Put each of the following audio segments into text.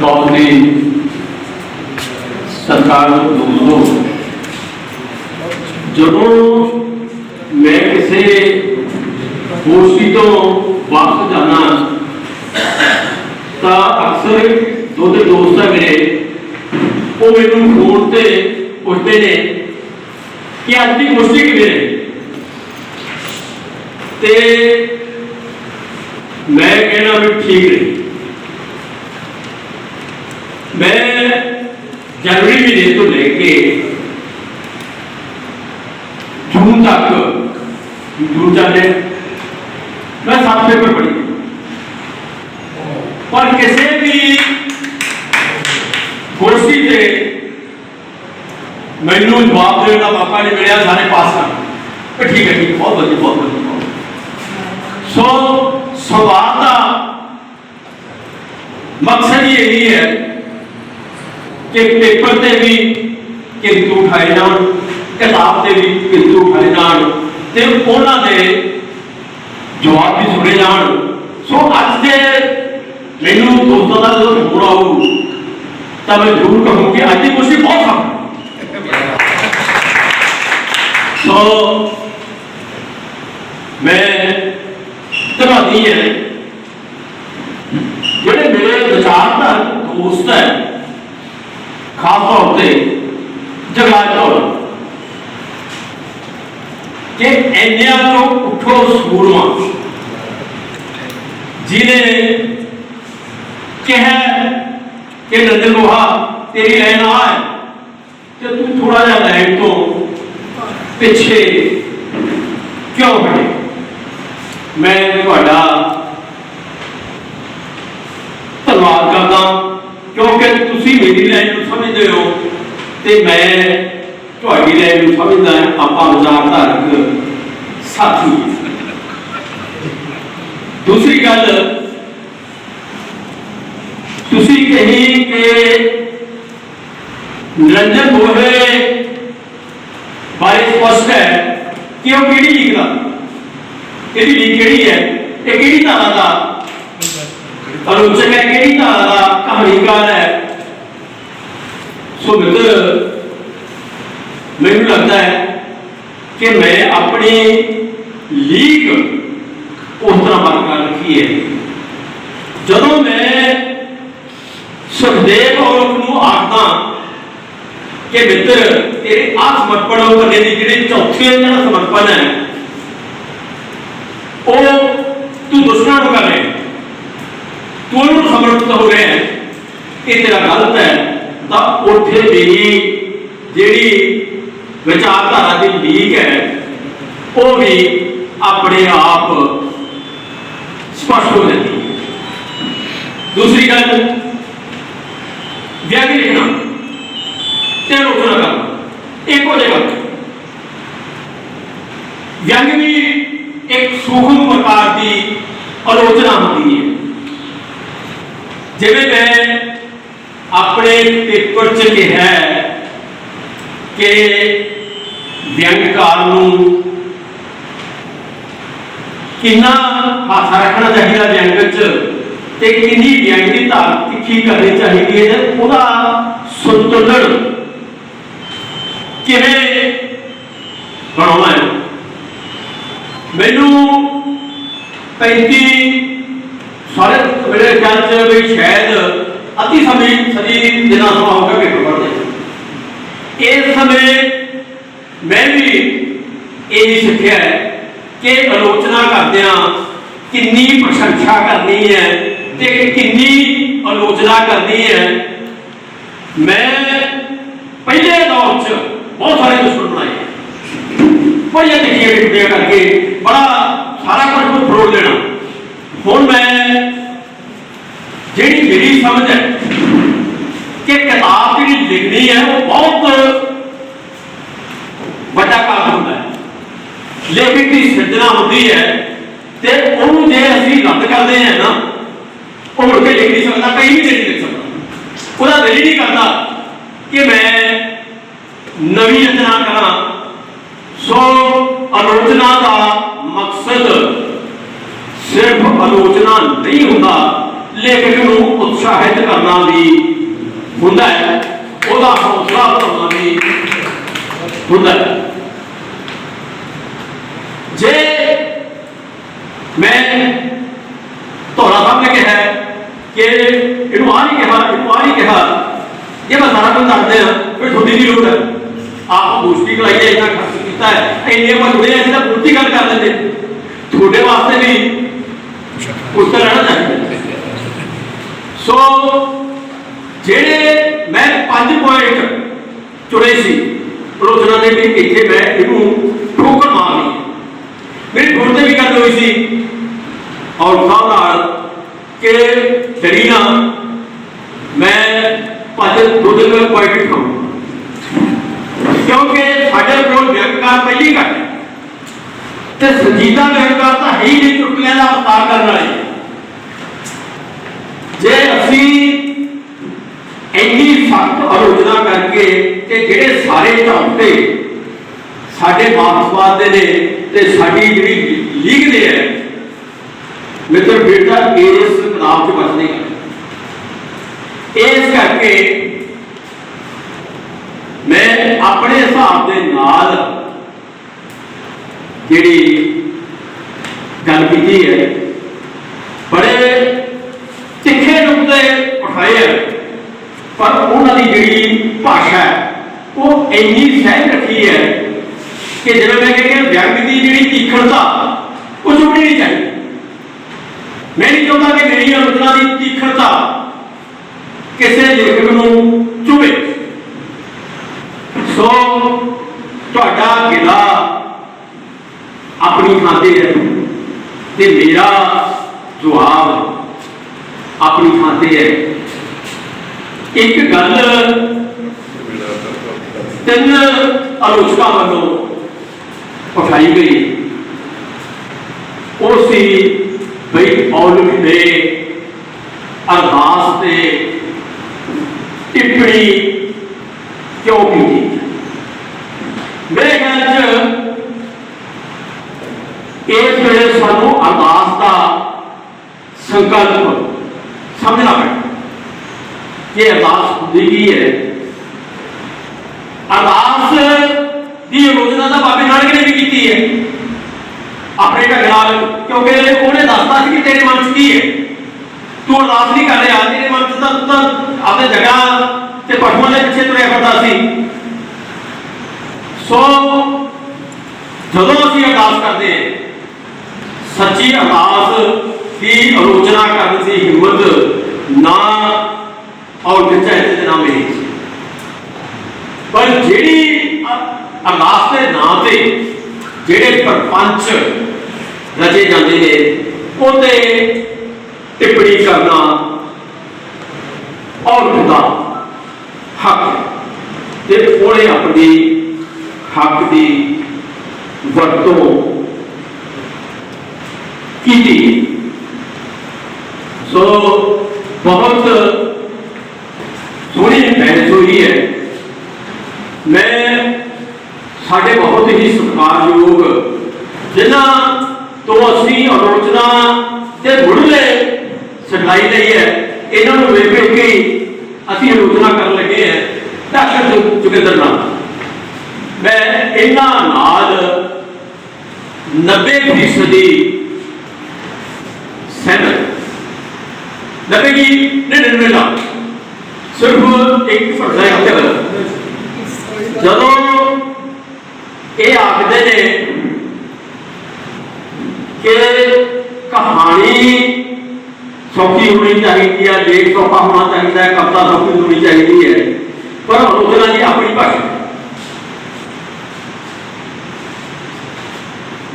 ਬਹੁਤ ਹੀ ਸਰਕਾਰ ਦੋਸਤੋ ਜਦੋਂ ਮੈਂ ਕਿਸੇ ਗੋਸ਼ਟੀ ਤੋਂ ਵਾਪਸ ਜਾਣਾ, ਤਾਂ ਅਕਸਰ ਦੋ ਤੇ ਦੋਸਤ ਆ ਮੇਰੇ। ਉਹ ਮੈਨੂੰ ਫੋਨ ਤੇ ਪੁੱਛਦੇ ਨੇ ਕਿ ਅੱਜ ਦੀ ਗੋਸ਼ਟੀ ਕਿਵੇਂ ਰਹੀ ਤੇ ਮੈਂ ਕਹਿਣਾ ਵੀ ਠੀਕ ਰਹੀ ਮੈਂ ਜਨਵਰੀ ਮਹੀਨੇ ਤੋਂ ਲੈ ਕੇ ਜੂਨ ਤੱਕ ਜੂਨ ਚਾਹੇ ਮੈਂ ਸੱਤ ਪੇਪਰ ਪੜ੍ਹੇ ਪਰ ਕਿਸੇ ਵੀ ਗੋਸ਼ਟੀ ਤੇ ਮੈਨੂੰ ਜਵਾਬ ਦੇਣ ਦਾ ਮੌਕਾ ਨਹੀਂ ਮਿਲਿਆ ਸਾਰੇ ਪਾਸ ਕਰ ਪਰ ਠੀਕ ਹੈ ਠੀਕ ਹੈ, ਬਹੁਤ ਵਧੀਆ ਬਹੁਤ ਵਧੀਆ ਬਹੁਤ ਵਧੀਆ। ਸੋ ਸਵਾਲ ਦਾ ਮਕਸਦ ਹੀ ਇਹੀ ਹੈ ਕਿ ਪੇਪਰ ਤੇ ਵੀ ਕਿੰਤੂ ਉਠਾਏ ਜਾਣ, ਕਿਤਾਬ ਤੇ ਵੀ ਕਿੰਤੂ ਉਠਾਏ ਜਾਣ ਤੇ ਉਹਨਾਂ ਦੇ ਜਵਾਬ ਵੀ ਸੁਣੇ ਜਾਣ। ਸੋ ਅੱਜ ਦੇ ਮੈਨੂੰ ਦੋਸਤਾਂ ਦਾ ਜਦੋਂ ਫੋਨ ਆਊ, ਤਾਂ ਮੈਂ ਜ਼ਰੂਰ ਕਹੂੰ ਕਿ ਅੱਜ ਦੀ ਕੋਸ਼ਿਸ਼ ਬਹੁਤ ਸਫਲ ਸੋ ਮੈਂ ਧੰਨਵਾਦੀ ਹੈ, ਜਿਹੜੇ ਮੇਰੇ ਵਿਚਾਰਧਾਰ ਦੋਸਤ ਹੈ ਖਾਸ ਤੌਰ ਤੇ ਜਗਰਾਜ ਤੌਰ ਕਿ ਇੰਨਿਆਂ ਤੋਂ ਉੱਠੋ ਸੂਰਮਾ ਜਿਹਨੇ ਕਿਹਾ ਕਿ ਨੰਦਨ ਲੋਹਾ ਤੇਰੀ ਲੈਣ ਆ ਹੈ ਤੇ ਤੂੰ ਥੋੜਾ ਜਿਹਾ ਲੈਣ ਤੋਂ ਪਿੱਛੇ ਕਿਉਂ ਹਟੇ ਮੈਂ ਤੁਹਾਡਾ ਧੰਨਵਾਦ ਕਰਦਾ ਕਿਉਂਕਿ ਤੁਸੀਂ ਮੇਰੀ ਲਾਈਨ ਨੂੰ ਸਮਝਦੇ ਹੋ ਤੇ ਮੈਂ ਤੁਹਾਡੀ ਲਾਈਨ ਨੂੰ ਸਮਝਦਾ ਹਾਂ, ਆਪਾਂ ਵਿਚਾਰਧਾਰਕ ਸਾਥੀ ਦੂਸਰੀ ਗੱਲ, ਤੁਸੀਂ ਕਹੀ ਕਿ ਨਿਰੰਜਨ ਬੋਲੇ ਬਾਰੇ ਸਪਸ਼ਟ ਹੈ ਕਿ ਉਹ ਕਿਹੜੀ ਲੀਗ ਦਾ? ਇਹਦੀ ਲੀਗ ਕਿਹੜੀ ਹੈ? ਇਹ ਕਿਹੜੀ ਧਾਰਾ ਦਾ? ਆਲੋਚਕ ਹੈ ਕਿਹੜੀ ਧਾਰਾ ਦਾ ਕਹਾਣੀਕਾਰ ਹੈ? ਸੋ ਮਿੱਤਰ ਮੈਨੂੰ ਲੱਗਦਾ ਹੈ ਕਿ ਮੈਂ ਆਪਣੀ ਲੀਗ ਉਸ ਤਰ੍ਹਾਂ ਬਰਕਰਾਰ ਰੱਖੀ ਹੈ। ਜਦੋਂ ਮੈਂ ਸੁਖਦੇਵ ਔਰਤ ਨੂੰ ਆਖਦਾ ਕਿ ਮਿੱਤਰ, ਤੇਰੇ ਆ ਸਮਰਪਣ ਕਰਨੇ ਦੀ ਜਿਹੜੀ ਚੌਥੀ ਜਿਹੜਾ ਸਮਰਪਣ ਹੈ, ਉਹ ਤੂੰ ਦੁਸ਼ਮਣ ਨੂੰ ਕਰ ਰਿਹਾ ਤੂੰ ਉਹਨੂੰ ਸਮਰਪਿਤ ਹੋ ਰਿਹਾ ਇਹ ਤੇਰਾ ਗਲਤ ਹੈ। ਤਾਂ ਉੱਥੇ ਵੀ ਜਿਹੜੀ ਵਿਚਾਰਧਾਰਾ ਦੀ ਲੀਕ ਹੈ, ਉਹ ਵੀ ਆਪਣੇ ਆਪ ਸਪਸ਼ਟ ਹੋ ਜਾਂਦੀ ਹੈ। ਦੂਸਰੀ ਗੱਲ ਵਿਅੰਗ ਲਿਖਣਾ। ਤੇ ਆਲੋਚਨਾ ਕਰਨਾ। ਇੱਕੋ ਜਗ੍ਹਾ ਤੇ। ਵਿਅੰਗ ਵੀ ਇੱਕ ਸੂਖਮ ਪ੍ਰਕਾਰ ਦੀ ਆਲੋਚਨਾ ਹੁੰਦੀ ਹੈ। ਜਿਵੇਂ ਮੈਂ ਆਪਣੇ ਪੇਪਰ 'ਚ ਲਿਖਿਆ ਕਿ ਵਿਅੰਗਕਾਰ ਨੂੰ ਕਿੰਨਾ ਹਾਸਾ ਰੱਖਣਾ ਚਾਹੀਦਾ ਵਿਅੰਗ 'ਚ ਤੇ ਕਿੰਨੀ ਵਿਅੰਗ ਦੀ ਧਾਰ ਤਿੱਖੀ ਕਰਨੀ ਚਾਹੀਦੀ ਹੈ ਤੇ ਉਹਦਾ ਸੰਤੁਲਨ ਕਿਵੇਂ ਬਣਾਉਣਾ ਹੈ? ਮੈਨੂੰ 35 ਸਾਰੇ ਮੇਰੇ ਖਿਆਲ ਚ ਵੀ ਸ਼ਾਇਦ ਅਤੀ ਸਮੇਂ ਸਦੀ ਦਿਨਾਂ ਸਮਾਂ ਹੋ ਗਿਆ ਪੇਪਰ ਪੜ੍ਹਦੇ ਇਸ ਸਮੇਂ ਮੈਂ ਵੀ ਇਹ ਸਿੱਖਿਆ ਹੈ ਕਿ ਆਲੋਚਨਾ ਕਰਦਿਆਂ ਕਿੰਨੀ ਪ੍ਰਸ਼ੰਸਾ ਕਰਨੀ ਹੈ ਤੇ ਕਿੰਨੀ ਆਲੋਚਨਾ ਕਰਨੀ ਹੈ। ਮੈਂ ਪਹਿਲੇ ਦੌਰ 'ਚ ਬਹੁਤ ਸਾਰੇ ਦੁਸ਼ਮਣ ਬਣਾਏ ਬੜੀਆਂ ਤਿੱਖੀਆਂ ਟਿੱਪਣੀਆਂ ਕਰਕੇ ਬੜਾ ਸਾਰਾ ਕੁਝ ਨੂੰ ਫਰੋੜ ਲੈਣਾ। ਹੁਣ ਮੈਂ ਜਿਹੜੀ ਮੇਰੀ ਸਮਝ ਹੈ ਕਿ ਕਿਤਾਬ ਜਿਹੜੀ ਲਿਖਣੀ ਹੈ ਉਹ ਬਹੁਤ ਵੱਡਾ ਕੰਮ ਹੁੰਦਾ ਹੈ ਲੇਖਕ ਦੀ ਸਿਰਜਣਾ ਹੁੰਦੀ ਹੈ ਤੇ ਉਹਨੂੰ ਜੇ ਅਸੀਂ ਰੱਦ ਕਰਦੇ ਹਾਂ ਨਾ, ਉਹ ਮੁੜ ਕੇ ਲਿਖ ਨਹੀਂ ਸਕਦਾ, ਕਈ ਵੀ ਨਹੀਂ ਲਿਖ ਸਕਦਾ। ਉਹਦਾ ਦਿਲ ਨਹੀਂ ਕਰਦਾ ਕਿ ਮੈਂ ਨਵੀਂ ਰਚਨਾ ਕਰਾਂ। ਸੋ ਆਲੋਚਨਾ ਦਾ ਮਕਸਦ ਸਿਰਫ ਆਲੋਚਨਾ ਨਹੀਂ ਹੁੰਦਾ, ਲੇਖਕ ਨੂੰ ਉਤਸ਼ਾਹਿਤ ਕਰਨਾ ਵੀ ਹੁੰਦਾ ਹੈ। ਉਹਦਾ ਹੌਸਲਾ ਵਧਾਉਣਾ ਵੀ ਹੁੰਦਾ ਹੈ ਜੇ ਮੈਂ ਤੁਹਾਡਾ ਸਾਹਮਣੇ ਕਿਹਾ ਹੈ ਕਿ ਇਹਨੂੰ ਆ ਨਹੀਂ ਕਿਹਾ ਇਹਨੂੰ ਆ ਨਹੀਂ ਕਿਹਾ ਜੇ ਮੈਂ ਸਾਰਾ ਕੁਝ ਦੱਸਦੇ ਹਾਂ ਫਿਰ ਤੁਹਾਡੀ ਦੀ ਲੋੜ ਹੈ ਆਪ ਗੋਸ਼ਟੀ ਕਰਾਈ ਹੈ ਇੰਨਾ ਖਰਚ ਕੀਤਾ ਹੈ ਇੰਨੇ ਆਪਾਂ ਜੁੜੇ ਹਾਂ ਜਿਹਦਾ ਪੂਰਤੀ ਗੱਲ ਕਰ ਲੈਂਦੇ ਤੁਹਾਡੇ ਵਾਸਤੇ ਵੀ ਕੁਝ ਤਾਂ ਰਹਿਣਾ ਚਾਹੀਦਾ ਸੋ ਜਿਹੜੇ ਮੈਂ ਪੰਜ ਪੁਆਇੰਟ ਚੁਣੇ ਸੀ ਆਲੋਚਨਾ ਦੇ ਵੀ ਇੱਥੇ ਮੈਂ ਇਹਨੂੰ ਠੋਕਰ ਮਾਰਨੀ ਹੈ। ਮੇਰੀ ਫੋਨ ਤੇ ਵੀ ਗੱਲ ਹੋਈ ਸੀ ਔਰ ਸਾਹਿਬ ਨਾਲ ਕਿਉਂਕਿ ਸਾਡੇ ਕੋਲ ਵਿਅਕਤਕਾਰ ਪਹਿਲੀ ਘੱਟ ਤੇ ਸੰਜੀਦਾ ਵਿਅਕਤਕਾਰ ਤਾਂ ਹੈ ਹੀ ਨਹੀਂ ਚੁਟਕਲਿਆਂ ਦਾ ਅਵਤਾਰ ਕਰਨ ਵਾਲੇ। ਜੇ ਅਸੀਂ ਇੰਨੀ ਸਖਤ ਆਲੋਚਨਾ ਕਰਕੇ ਤੇ ਜਿਹੜੇ ਸਾਰੇ ਝਾਂਟੇ ਸਾਡੇ ਮਾਰਕਸਵਾਦ ਦੇ ਨੇ ਤੇ ਸਾਡੀ ਜਿਹੜੀ ਲੀਗ ਦੇ ਹੈ, ਮਿੱਤਰ ਬੇਟਾ ਇਸ ਕਿਤਾਬ 'ਚ ਬਚ ਨਹੀਂ ਇਸ ਕਰਕੇ ਮੈਂ ਆਪਣੇ ਦੇ ਨਾਲ ਜਿਹੜੀ ਗੱਲ ਕੀਤੀ ਹੈ, ਬੜੇ ਤਿੱਖੇ ਨੁਕਤੇ ਉਠਾਏ ਆ। ਪਰ ਉਹਨਾਂ ਦੀ ਜਿਹੜੀ ਭਾਸ਼ਾ ਹੈ, ਉਹ ਇੰਨੀ ਸਹਿਜ ਰੱਖੀ ਹੈ ਕਿ ਜਿਵੇਂ ਮੈਂ ਕਹਿੰਦਾ ਵਿਅੰਗ ਦੀ ਜਿਹੜੀ ਤੀਖਣਤਾ, ਉਹ ਚੁੱਕਣੀ ਨਹੀਂ ਚਾਹੀਦੀ। ਮੈਂ ਨਹੀਂ ਚਾਹੁੰਦਾ ਕਿ ਮੇਰੀ ਆਲੋਚਨਾ ਦੀ ਤੀਖਣਤਾ ਕਿਸੇ ਲੇਖਕ ਨੂੰ ਚੁਭੇ। ਸੋ ਤੁਹਾਡਾ ਗਿਲਾ ਆਪਣੀ ਥਾਂ ਤੇ ਹੈ ਤੇ ਮੇਰਾ ਜਵਾਬ ਆਪਣੀ ਥਾਂ ਤੇ ਹੈ। ਇੱਕ ਗੱਲ ਤਿੰਨ ਆਲੋਚਕਾਂ ਵੱਲੋਂ ਉਠਾਈ ਗਈ। ਉਹ ਸੀ ਬਈ ਔਲਖ ਦੇ ਅਰਦਾਸ ਤੇ ਟਿੱਪਣੀ ਕਿਉਂ ਕੀਤੀ? ਮੇਰੇ ਖਿਆਲ ਚ ਇਸ ਵੇਲੇ ਸਾਨੂੰ ਅਰਦਾਸ ਦਾ ਸੰਕਲਪ ਸਮਝਣਾ ਪੈਣਾ ਕਿ ਅਰਦਾਸ ਹੁੰਦੀ ਕੀ ਹੈ? ਅਰਦਾਸ ਦੀ ਯੋਜਨਾ ਤਾਂ ਬਾਬੇ ਨਾਨਕ ਨੇ ਵੀ ਕੀਤੀ ਹੈ। ਆਪਣੇ ਢੰਗ ਨਾਲ, ਕਿਉਂਕਿ ਉਹਨੇ ਦੱਸਤਾ ਸੀ ਕਿ ਤੇਰੇ ਮਨ 'ਚ ਕੀ ਹੈ। ਤੂੰ ਅਰਦਾਸ ਨਹੀਂ ਕਰ ਰਿਹਾ, ਤੇਰੇ ਮਨ 'ਚ ਤਾਂ ਤੂੰ ਤਾਂ ਆਪਣੇ ਜਗ੍ਹਾ ਤੇ ਪਟਵਾਂ ਦੇ ਪਿੱਛੇ ਤੁਰਿਆ ਫਿਰਦਾ ਸੀ। ਸੋ ਜਦੋਂ ਅਸੀਂ ਅਰਦਾਸ ਕਰਦੇ ਸੱਚੀ ਅਰਦਾਸ ਦੀ ਆਲੋਚਨਾ ਕਰਨ ਦੀ ਹਿੰਮਤ ਨਾ ਔਰ ਕਿਚਾਇਤ ਦੇ ਨਾਮ ਮੇਰੀ ਪਰ ਜਿਹੜੀ ਅਰਦਾਸ ਦੇ ਨਾਂ ਤੇ ਜਿਹੜੇ ਪਰਪੰਚ ਰਚੇ ਜਾਂਦੇ ਨੇ ਉਹਤੇ ਟਿੱਪਣੀ ਕਰਨਾ ਔਰ ਦਾ ਹੱਕ ਹੈ। ਤੇ ਉਹਨੇ ਆਪਣੀ ਹੱਕ ਦੀ ਵਰਤੋਂ ਕੀਤੀ ਸੋ ਬਹੁਤ ਸੋਹਣੀ ਬਹਿਸ ਹੋਈ ਹੈ। ਮੈਂ ਸਾਡੇ ਬਹੁਤ ਹੀ ਸਤਿਕਾਰਯੋਗ ਜਿਨ੍ਹਾਂ ਤੋਂ ਅਸੀਂ ਆਲੋਚਨਾ ਦੇ ਮੁੱਢਲੇ ਸਿਖਾਈ ਲਈ ਹੈ, ਇਹਨਾਂ ਨੂੰ ਵੇਖ ਕੇ ਅਸੀਂ ਆਲੋਚਨਾ ਕਰਨ ਲੱਗੇ ਹੈ। ਡਾਕਟਰ ਜੁਗਿੰਦਰ ਨਾਮ ਇਹਨਾਂ ਨਾਲ 90 ਫੀਸਦੀ ਸਹਿਮਤ। ਨੱਬੇ ਕੀ? 99 ਦਾ ਸਿਰਫ ਇੱਕ ਫਰਜ਼ਾ ਹੈ ਉੱਤੇ ਜਦੋਂ ਇਹ ਆਖਦੇ ਨੇ ਕਿ ਕਹਾਣੀ ਸੌਖੀ ਹੋਣੀ ਚਾਹੀਦੀ ਹੈ, ਲੇਖ ਸੌਖਾ ਹੋਣਾ ਚਾਹੀਦਾ ਹੈ, ਕਵਿਤਾ ਸੌਖੀ ਹੋਣੀ ਚਾਹੀਦੀ ਹੈ, ਪਰ ਆਲੋਚਨਾ ਦੀ ਆਪਣੀ ਭਾਸ਼ਾ ਹੈ।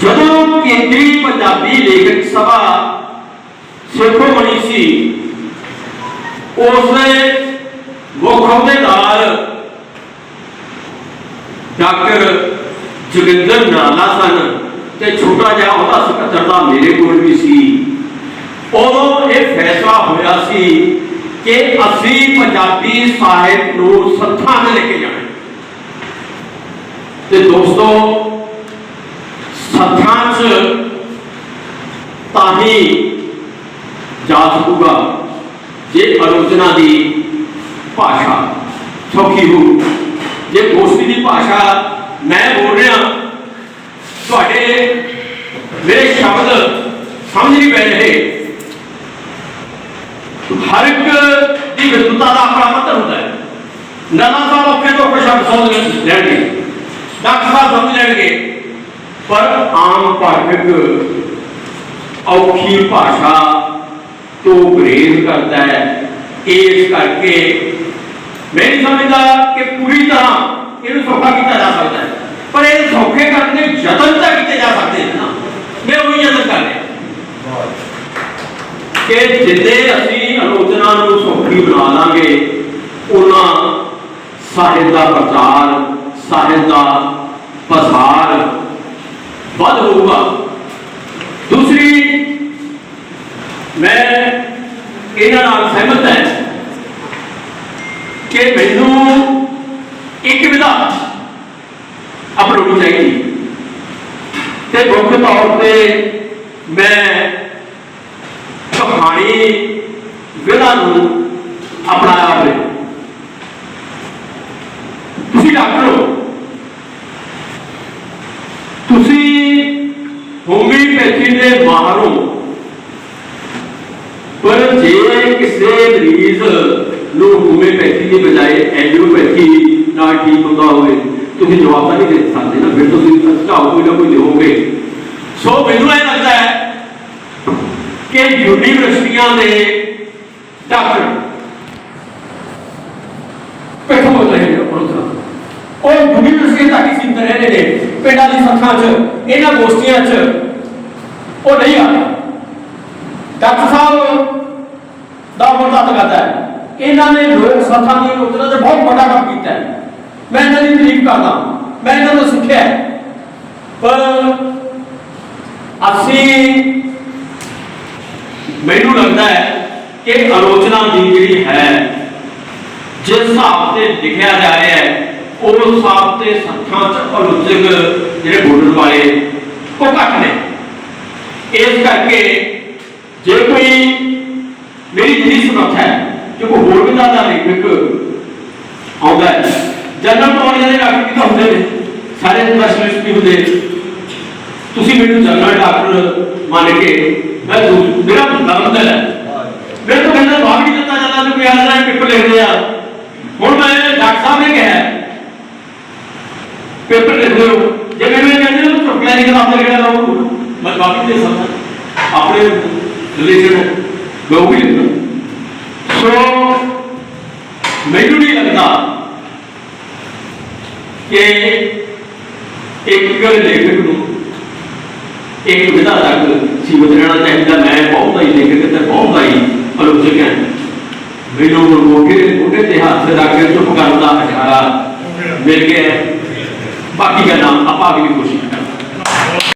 ਜਦੋਂ ਕੇਂਦਰੀ ਪੰਜਾਬੀ ਲੇਖਕ ਸਭਾ ਸਿਰੋਮਣੀ ਸੀ ਉਸਨੇ ਮੁੱਖ ਅਹੁਦੇਦਾਰ ਡਾਕਟਰ ਜੋਗਿੰਦਰ ਨਾਲਾ ਸਨ ਤੇ ਛੋਟਾ ਜਿਹਾ ਉਹਦਾ ਸਕੱਤਰ ਦਾ ਮੇਰੇ ਕੋਲ ਵੀ ਸੀ। ਉਦੋਂ ਇਹ ਫੈਸਲਾ ਹੋਇਆ ਸੀ ਕਿ ਅਸੀਂ ਪੰਜਾਬੀ ਸਾਹਿਤ ਨੂੰ ਸੱਥਾਂ ਤੇ ਲੈ ਕੇ ਜਾਣਾ ਤੇ ਦੋਸਤੋ ਸੱਥਾਂ 'ਚ ਤਾਂ ਹੀ ਜਾ ਸਕੂਗਾ ਜੇ ਆਲੋਚਨਾ ਦੀ ਭਾਸ਼ਾ ਸੌਖੀ ਹੋ। ਜੇ ਗੋਸ਼ਟੀ ਦੀ ਭਾਸ਼ਾ ਮੈਂ ਬੋਲ ਰਿਹਾ, ਤੁਹਾਡੇ ਮੇਰੇ ਸ਼ਬਦ ਸਮਝ ਨਹੀਂ ਪੈ ਰਹੇ। ਹਰ ਇੱਕ ਦੀ ਵਿਦਵਤਾ ਦਾ ਆਪਣਾ ਪੱਧਰ ਹੁੰਦਾ ਹੈ। ਨਾਨਾ ਸਾਹਿਬ ਔਖੇ ਤੋਂ ਔਖੇ ਸ਼ਬਦ ਸਮਝ ਲੈਣਗੇ। ਡਾਕਟਰ ਸਾਹਿਬ ਸਮਝ ਲੈਣਗੇ। ਪਰ ਆਮ ਪਾਠਕ ਔਖੀ ਭਾਸ਼ਾ ਤੋਂ ਗੁਰੇਜ਼ ਕਰਦਾ ਹੈ। ਇਸ ਕਰਕੇ ਮੈਂ ਨਹੀਂ ਸਮਝਦਾ ਕਿ ਪੂਰੀ ਤਰ੍ਹਾਂ ਇਹਨੂੰ ਸੌਖਾ ਕੀਤਾ ਜਾ ਸਕਦਾ ਹੈ। ਪਰ ਇਹ ਸੌਖੇ ਕਰਨ ਦੇ ਯਤਨ ਤਾਂ ਕੀਤੇ ਜਾ ਸਕਦੇ ਨੇ ਨਾ। ਮੈਂ ਉਹੀ ਯਤਨ ਕਰ ਰਿਹਾ। ਕਿ ਜਿੱਦੇ ਅਸੀਂ ਆਲੋਚਨਾ ਨੂੰ ਸੌਖੀ ਬਣਾ ਲਾਂਗੇ, ਉਹਨਾਂ ਸਾਹਿਤ ਦਾ ਪ੍ਰਚਾਰ, ਸਾਹਿਤ ਦਾ ਪਸਾਰ ਵੱਧ ਹੋਊਗਾ। ਦੂਸਰੀ, ਮੈਂ ਇਹਨਾਂ ਨਾਲ ਸਹਿਮਤ ਹਾਂ ਕਿ ਮੈਨੂੰ ਇੱਕ ਵਿਧਾ ਅਪਣਾਉਣੀ ਚਾਹੀਦੀ। ਤੇ ਮੁੱਖ ਤੌਰ ਤੇ ਮੈਂ ਕਹਾਣੀ ਵਿਧਾ ਨੂੰ ਅਪਣਾਇਆ ਹੋਵੇ। ਤੁਸੀਂ ਡਾਕਟਰ ਹੋ ਤੁਸੀਂ ਹੋਮੀਓਪੈਥੀ ਦੇ ਮਾਹਰ ਹੋ ਪਰ ਜੇ ਕਿਸੇ ਮਰੀਜ਼ ਨੂੰ ਹੋਮੀਓਪੈਥੀ ਦੀ ਬਜਾਏ ਐਲੋਪੈਥੀ ਨਾਲ ਠੀਕ ਹੁੰਦਾ ਹੋਵੇ ਤੁਸੀਂ ਜਵਾਬ ਤਾਂ ਨਹੀਂ ਦੇ ਸਕਦੇ ਨਾ ਫਿਰ ਤੁਸੀਂ ਸੁਝਾਅ ਕੋਈ ਨਾ ਕੋਈ ਦਿਓਗੇ ਸੋ ਮੈਨੂੰ ਇਹ ਲੱਗਦਾ ਹੈ ਕਿ ਯੂਨੀਵਰਸਿਟੀਆਂ ਦੇ ਡਾਕਟਰ ਕਿੱਥੋਂ ਬੋਲ ਰਹੇ ਨੇ ਉਹ ਉਹ ਯੂਨੀਵਰਸਿਟੀ ਤੱਕ ਹੀ ਸੀਮਤ ਰਹਿੰਦੇ ਨੇ, ਪਿੰਡਾਂ ਦੀ ਸੰਥਾਂ 'ਚ, ਇਹਨਾਂ ਗੋਸ਼ਟੀਆਂ 'ਚ। ਉਹ ਨਹੀਂ ਆ ਡਾਕਟਰ ਸਾਹਿਬ ਦਾ ਮੁਰਦਾ ਕਰਦਾ ਹੈ। ਇਹਨਾਂ ਨੇ ਲੋਕ ਸਥਾਂ ਦੀ ਉਤਰਾ 'ਚ ਬਹੁਤ ਵੱਡਾ ਕੰਮ ਕੀਤਾ ਹੈ। ਮੈਂ ਇਹਨਾਂ ਦੀ ਤਾਰੀਫ ਕਰਦਾ ਮੈਂ ਇਹਨਾਂ ਤੋਂ ਸਿੱਖਿਆ ਪਰ ਅਸੀਂ, ਮੈਨੂੰ ਲੱਗਦਾ ਹੈ ਕਿ ਆਲੋਚਨਾ ਦੀ ਜਿਹੜੀ ਹੈ, ਜਿਸ ਹਿਸਾਬ ਤੇ ਲਿਖਿਆ ਜਾ ਰਿਹਾ ਹੈ ਉਸ ਹਿਸਾਬ ਤੇ ਸੰਥਾਂ ਚ ਆਲੋਚਕ ਜਿਹੜੇ ਬੋਲਣ ਵਾਲੇ ਉਹ ਘੱਟ ਨੇ। ਇਸ ਕਰਕੇ ਜੇ ਕੋਈ ਮੇਰੀ ਜਿਹੜੀ ਸਮਰੱਥਾ ਹੈ ਕਿ ਕੋਈ ਹੋਰ ਵੀ ਦਾ ਲੇਖਕ ਆਉਂਦਾ ਹੈ, ਜਨਰਲ ਨੌਲੇਜ ਦੇ ਡਾਕਟਰ ਵੀ ਤਾਂ ਹੁੰਦੇ ਨੇ, ਸਾਰੇ ਸਪੈਸ਼ਲਿਸਟ ਵੀ ਹੁੰਦੇ ਤੁਸੀਂ ਮੈਨੂੰ ਜਨਰਲ ਡਾਕਟਰ ਮੰਨ ਕੇ ਮੈਂ ਮੇਰਾ ਨਾਮ ਹੈ। ਮੇਰੇ ਤੋਂ ਕਹਿੰਦਾ ਬਾਹਰ ਨਹੀਂ ਦਿੱਤਾ ਜਾਂਦਾ ਤੂੰ ਕਿਹਾ ਨਾ ਪੇਪਰ ਲਿਖਦੇ ਆ। ਹੁਣ ਮੈਂ ਡਾਕਟਰ ਸਾਹਿਬ ਨੇ ਕਿਹਾ ਪੇਪਰ ਲਿਖਦੇ ਹੋ ਜੇ ਮੈਨੂੰ ਕਹਿੰਦੇ ਤੂੰ ਚੁੱਕ ਲੈ ਨਹੀਂ ਕਿਹੜਾ ਲਾਉਂ ਮੈਂ ਬਾਕੀ ਦੇ ਸਕਦਾ ਆਪਣੇ ਰਿਲੇਸ਼ਨ ਮੈਂ ਉਹ ਸੋ ਮੈਨੂੰ ਨਹੀਂ ਲੱਗਦਾ ਕਿ ਇੱਕ ਲੇਖਕ ਨੂੰ, ਇੱਕ ਵਿਧਾ ਤੱਕ ਸੀਮਤ ਰਹਿਣਾ ਚਾਹੀਦਾ। ਮੈਂ ਬਹੁਤ ਹੀ ਲੇਖਕ ਤੇ ਬਹੁਤ ਹੀ ਆਲੋਚਕ ਹਾਂ। ਮੈਨੂੰ ਮੋਢੇ ਮੋਢੇ ਤੇ ਹੱਥ ਰੱਖ ਕੇ ਚੁੱਪ ਕਰਨ ਦਾ ਇਸ਼ਾਰਾ ਮਿਲ ਗਿਆ। ਹੈ। ਬਾਕੀ ਗੱਲਾਂ ਆਪਾਂ ਅਗਲੀ ਕੋਸ਼ਿਸ਼